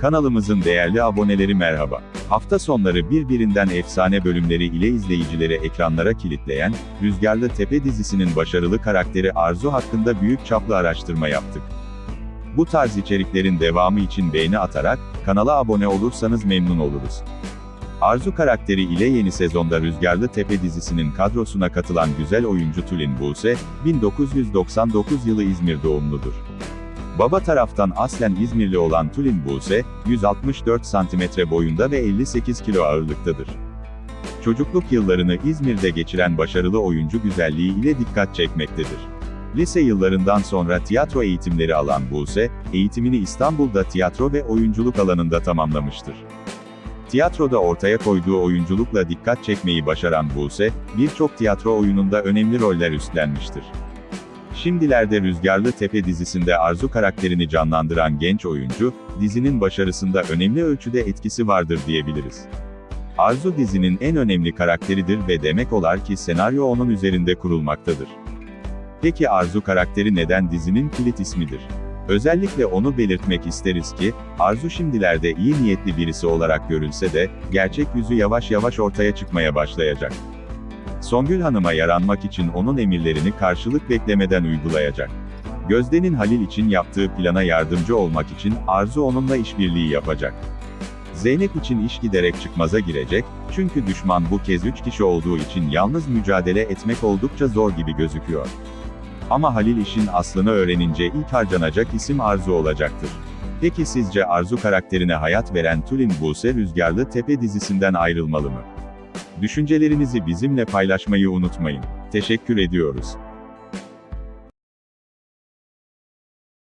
Kanalımızın değerli aboneleri merhaba. Hafta sonları birbirinden efsane bölümleri ile izleyicileri ekranlara kilitleyen, Rüzgarlı Tepe dizisinin başarılı karakteri Arzu hakkında büyük çaplı araştırma yaptık. Bu tarz içeriklerin devamı için beğeni atarak, kanala abone olursanız memnun oluruz. Arzu karakteri ile yeni sezonda Rüzgarlı Tepe dizisinin kadrosuna katılan güzel oyuncu Tülin Buse, 1999 yılı İzmir doğumludur. Baba taraftan aslen İzmirli olan Tülin Buse, 164 cm boyunda ve 58 kilo ağırlıktadır. Çocukluk yıllarını İzmir'de geçiren başarılı oyuncu güzelliği ile dikkat çekmektedir. Lise yıllarından sonra tiyatro eğitimleri alan Buse, eğitimini İstanbul'da tiyatro ve oyunculuk alanında tamamlamıştır. Tiyatroda ortaya koyduğu oyunculukla dikkat çekmeyi başaran Buse, birçok tiyatro oyununda önemli roller üstlenmiştir. Şimdilerde Rüzgarlı Tepe dizisinde Arzu karakterini canlandıran genç oyuncu, dizinin başarısında önemli ölçüde etkisi vardır diyebiliriz. Arzu dizinin en önemli karakteridir ve demek olar ki senaryo onun üzerinde kurulmaktadır. Peki Arzu karakteri neden dizinin kilit ismidir? Özellikle onu belirtmek isteriz ki, Arzu şimdilerde iyi niyetli birisi olarak görülse de, gerçek yüzü yavaş yavaş ortaya çıkmaya başlayacak. Songül Hanım'a yaranmak için onun emirlerini karşılık beklemeden uygulayacak. Gözde'nin Halil için yaptığı plana yardımcı olmak için Arzu onunla işbirliği yapacak. Zeynep için iş giderek çıkmaza girecek, çünkü düşman bu kez 3 kişi olduğu için yalnız mücadele etmek oldukça zor gibi gözüküyor. Ama Halil işin aslını öğrenince ilk harcanacak isim Arzu olacaktır. Peki sizce Arzu karakterine hayat veren Tülin Buse Rüzgarlı Tepe dizisinden ayrılmalı mı? Düşüncelerinizi bizimle paylaşmayı unutmayın. Teşekkür ediyoruz.